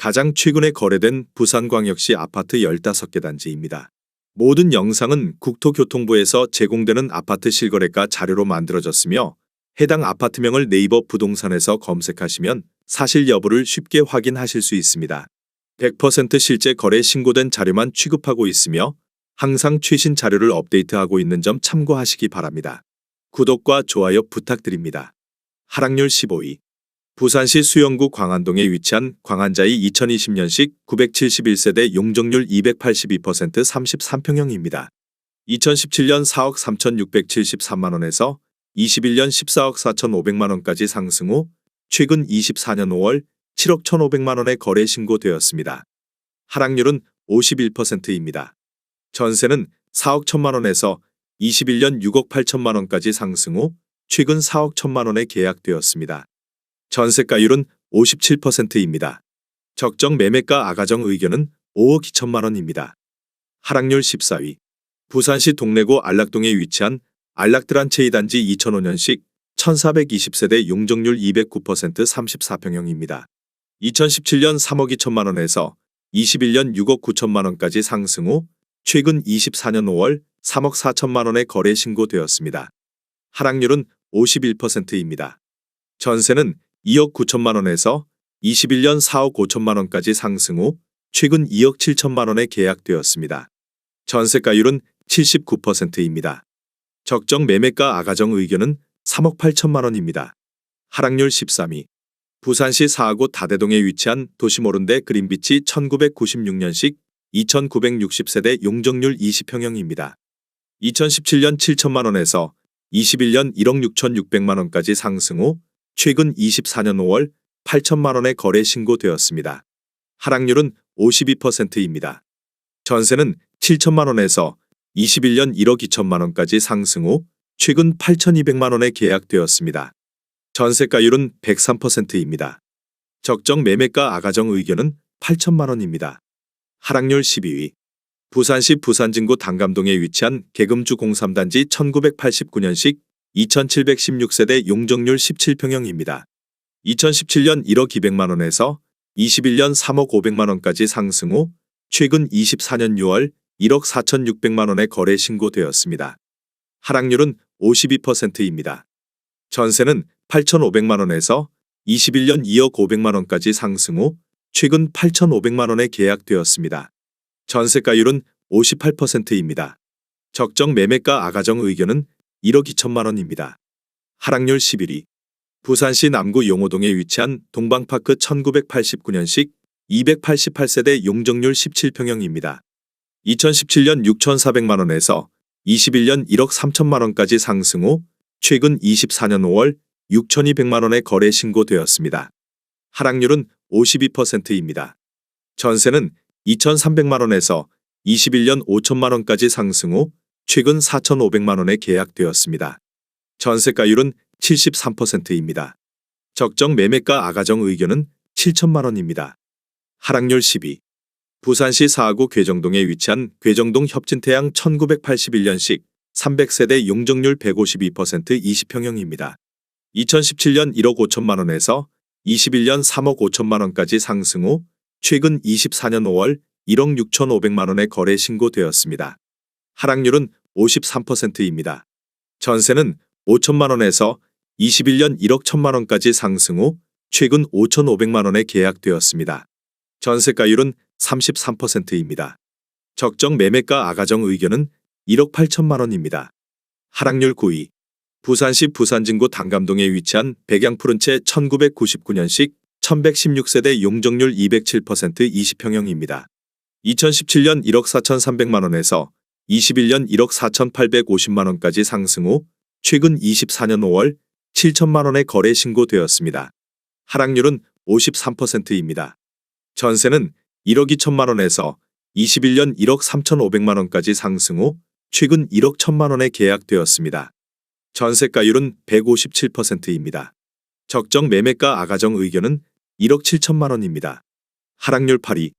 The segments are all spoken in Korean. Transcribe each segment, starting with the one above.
가장 최근에 거래된 부산광역시 아파트 15개 단지입니다. 모든 영상은 국토교통부에서 제공되는 아파트 실거래가 자료로 만들어졌으며 해당 아파트명을 네이버 부동산에서 검색하시면 사실 여부를 쉽게 확인하실 수 있습니다. 100% 실제 거래 신고된 자료만 취급하고 있으며 항상 최신 자료를 업데이트하고 있는 점 참고하시기 바랍니다. 구독과 좋아요 부탁드립니다. 하락률 15위 부산시 수영구 광안동에 위치한 광안자이 2020년식 971세대 용적률 282% 33평형입니다. 2017년 4억 3,673만원에서 21년 14억 4,500만원까지 상승 후 최근 24년 5월 7억 1,500만원에 거래 신고되었습니다. 하락률은 51%입니다. 전세는 4억 1천만원에서 21년 6억 8천만원까지 상승 후 최근 4억 1천만원에 계약되었습니다. 전세가율은 57%입니다. 적정 매매가 아가정 의견은 5억 2천만 원입니다. 하락률 14위 부산시 동래구 안락동에 위치한 안락드란 체2단지 2005년식 1420세대 용적률 209% 34평형입니다. 2017년 3억 2천만 원에서 21년 6억 9천만 원까지 상승 후 최근 24년 5월 3억 4천만 원에 거래 신고되었습니다. 하락률은 51%입니다. 전세는 2억 9천만 원에서 21년 4억 5천만 원까지 상승 후 최근 2억 7천만 원에 계약되었습니다. 전세가율은 79%입니다. 적정 매매가 아가정 의견은 3억 8천만 원입니다. 하락률 13위 부산시 사하구 다대동에 위치한 도시모른데 그린비치 1996년식 2960세대 용적률 20평형입니다. 2017년 7천만 원에서 21년 1억 6,600만 원까지 상승 후 최근 24년 5월 8천만 원에 거래 신고되었습니다. 하락률은 52%입니다. 전세는 7천만 원에서 21년 1억 2천만 원까지 상승 후 최근 8,200만 원에 계약되었습니다. 전세가율은 103%입니다. 적정 매매가 아가정 의견은 8천만 원입니다. 하락률 12위 부산시 부산진구 당감동에 위치한 개금주 03단지 1989년식 2716세대 용적률 17평형입니다. 2017년 1억 200만 원에서 21년 3억 500만 원까지 상승 후 최근 24년 6월 1억 4,600만 원에 거래 신고되었습니다. 하락률은 52%입니다. 전세는 8,500만 원에서 21년 2억 500만 원까지 상승 후 최근 8,500만 원에 계약되었습니다. 전세가율은 58%입니다. 적정 매매가 아가정 의견은 1억 2천만 원입니다. 하락률 11위 부산시 남구 용호동에 위치한 동방파크 1989년식 288세대 용적률 17평형입니다. 2017년 6,400만 원에서 21년 1억 3천만 원까지 상승 후 최근 24년 5월 6,200만 원에 거래 신고되었습니다. 하락률은 52%입니다. 전세는 2,300만 원에서 21년 5천만 원까지 상승 후 최근 4,500만 원에 계약되었습니다. 전세가율은 73%입니다. 적정 매매가 아가정 의견은 7천만 원입니다. 하락률 12. 부산시 사하구 괴정동에 위치한 괴정동 협진태양 1981년식 300세대 용적률 152% 20평형입니다. 2017년 1억 5천만 원에서 21년 3억 5천만 원까지 상승 후 최근 24년 5월 1억 6천 5백만 원에 거래 신고되었습니다. 하락률은 53%입니다. 전세는 5천만 원에서 21년 1억 1천만 원까지 상승 후 최근 5,500만 원에 계약되었습니다. 전세가율은 33%입니다. 적정 매매가 아가정 의견은 1억 8천만 원입니다. 하락률 9위 부산시 부산진구 당감동에 위치한 백양푸른채 1999년식 1116세대 용적률 207% 20평형입니다. 2017년 1억 4,300만 원에서 21년 1억 4,850만 원까지 상승 후 최근 24년 5월 7천만 원에 거래 신고되었습니다. 하락률은 53%입니다. 전세는 1억 2천만 원에서 21년 1억 3,500만 원까지 상승 후 최근 1억 1천만 원에 계약되었습니다. 전세가율은 157%입니다. 적정 매매가 아가정 의견은 1억 7천만 원입니다. 하락률 8위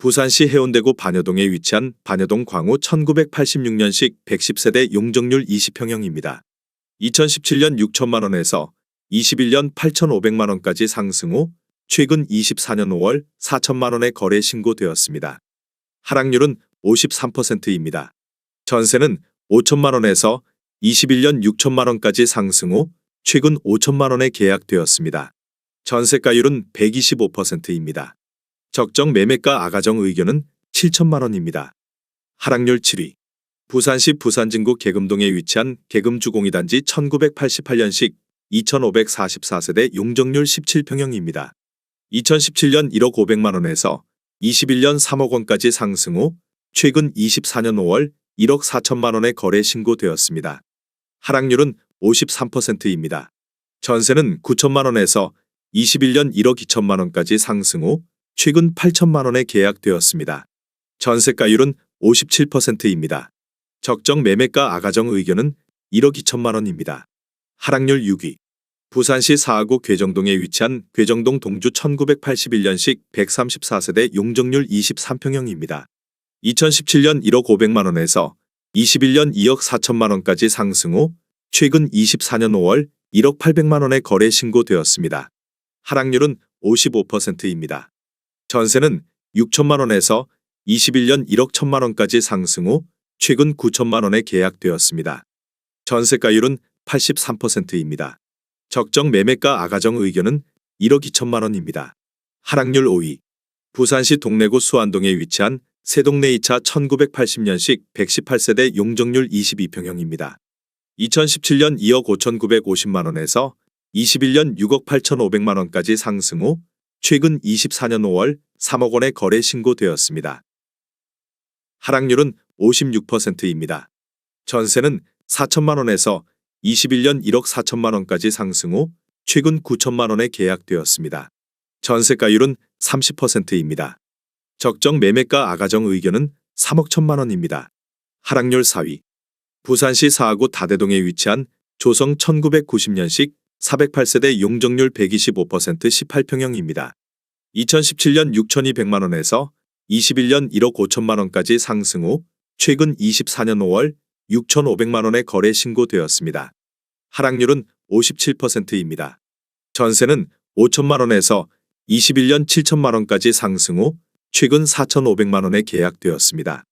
부산시 해운대구 반여동에 위치한 반여동 광우 1986년식 110세대 용적률 20평형입니다. 2017년 6천만 원에서 21년 8,500만 원까지 상승 후 최근 24년 5월 4천만 원의 거래 신고되었습니다. 하락률은 53%입니다. 전세는 5천만 원에서 21년 6천만 원까지 상승 후 최근 5천만 원에 계약되었습니다. 전세가율은 125%입니다. 적정 매매가 아가정 의견은 7천만 원입니다. 하락률 7위. 부산시 부산진구 계금동에 위치한 계금주공이단지 1988년식 2544세대 용적률 17평형입니다. 2017년 1억 500만 원에서 21년 3억 원까지 상승 후 최근 24년 5월 1억 4천만 원에 거래 신고되었습니다. 하락률은 53%입니다. 전세는 9천만 원에서 21년 1억 2천만 원까지 상승 후 최근 8천만 원에 계약되었습니다. 전세가율은 57%입니다. 적정 매매가 아가정 의견은 1억 2천만 원입니다. 하락률 6위. 부산시 사하구 괴정동에 위치한 괴정동 동주 1981년식 134세대 용적률 23평형입니다. 2017년 1억 500만 원에서 21년 2억 4천만 원까지 상승 후 최근 24년 5월 1억 800만 원에 거래 신고되었습니다. 하락률은 55%입니다. 전세는 6천만 원에서 21년 1억 1천만 원까지 상승 후 최근 9천만 원에 계약되었습니다. 전세가율은 83%입니다. 적정 매매가 아가정 의견은 1억 2천만 원입니다. 하락률 5위. 부산시 동래구 수안동에 위치한 세동네 2차 1980년식 118세대 용적률 22평형입니다. 2017년 2억 5,950만 원에서 21년 6억 8,500만 원까지 상승 후 최근 24년 5월 3억 원에 거래 신고되었습니다. 하락률은 56%입니다. 전세는 4천만 원에서 21년 1억 4천만 원까지 상승 후 최근 9천만 원에 계약되었습니다. 전세가율은 30%입니다. 적정 매매가 아가정 의견은 3억 천만 원입니다. 하락률 4위. 부산시 사하구 다대동에 위치한 조성 1990년식 408세대 용적률 125% 18평형입니다. 2017년 6,200만 원에서 21년 1억 5천만 원까지 상승 후 최근 24년 5월 6,500만 원에 거래 신고되었습니다. 하락률은 57%입니다. 전세는 5천만 원에서 21년 7천만 원까지 상승 후 최근 4,500만 원에 계약되었습니다.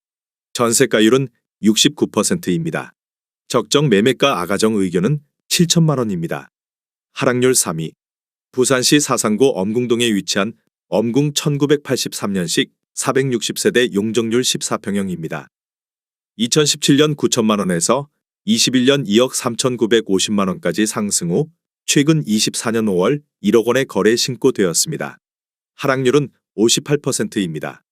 전세가율은 69%입니다. 적정 매매가 아가정 의견은 7천만 원입니다. 하락률 3위. 부산시 사상구 엄궁동에 위치한 엄궁 1983년식 460세대 용적률 14평형입니다. 2017년 9천만 원에서 21년 2억 3,950만 원까지 상승 후 최근 24년 5월 1억 원에 거래 신고되었습니다. 하락률은 58%입니다.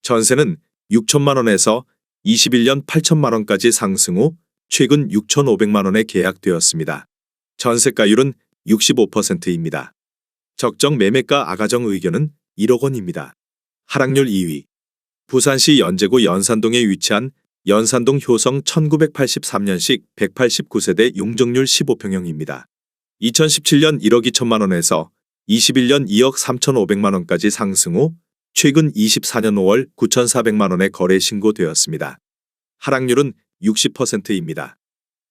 전세는 6천만 원에서 21년 8천만 원까지 상승 후 최근 6,500만 원에 계약되었습니다. 전세가율은 65%입니다. 적정 매매가 아가정 의견은 1억 원입니다. 하락률 2위. 부산시 연제구 연산동에 위치한 연산동 효성 1983년식 189세대 용적률 15평형입니다. 2017년 1억 2천만 원에서 21년 2억 3,500만 원까지 상승 후 최근 24년 5월 9,400만 원에 거래 신고되었습니다. 하락률은 60%입니다.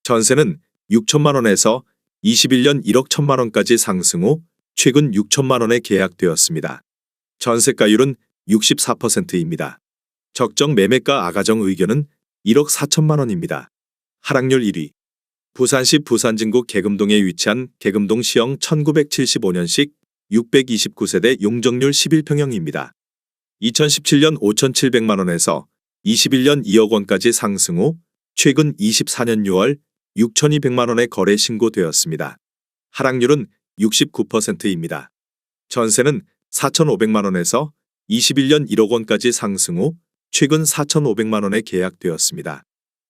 전세는 6천만 원에서 21년 1억 1천만 원까지 상승 후 최근 6천만 원에 계약되었습니다. 전세가율은 64%입니다. 적정 매매가 아가정 의견은 1억 4천만 원입니다. 하락률 1위. 부산시 부산진구 계금동에 위치한 계금동 시형 1975년식 629세대 용적률 11평형입니다. 2017년 5,700만 원에서 21년 2억 원까지 상승 후 최근 24년 6월 6,200만 원에 거래 신고되었습니다. 하락률은 69%입니다. 전세는 4,500만 원에서 21년 1억 원까지 상승 후 최근 4,500만 원에 계약되었습니다.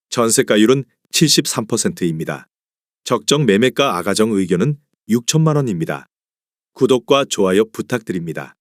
전세가율은 73%입니다. 적정 매매가 아가정 의견은 6천만 원입니다. 구독과 좋아요 부탁드립니다.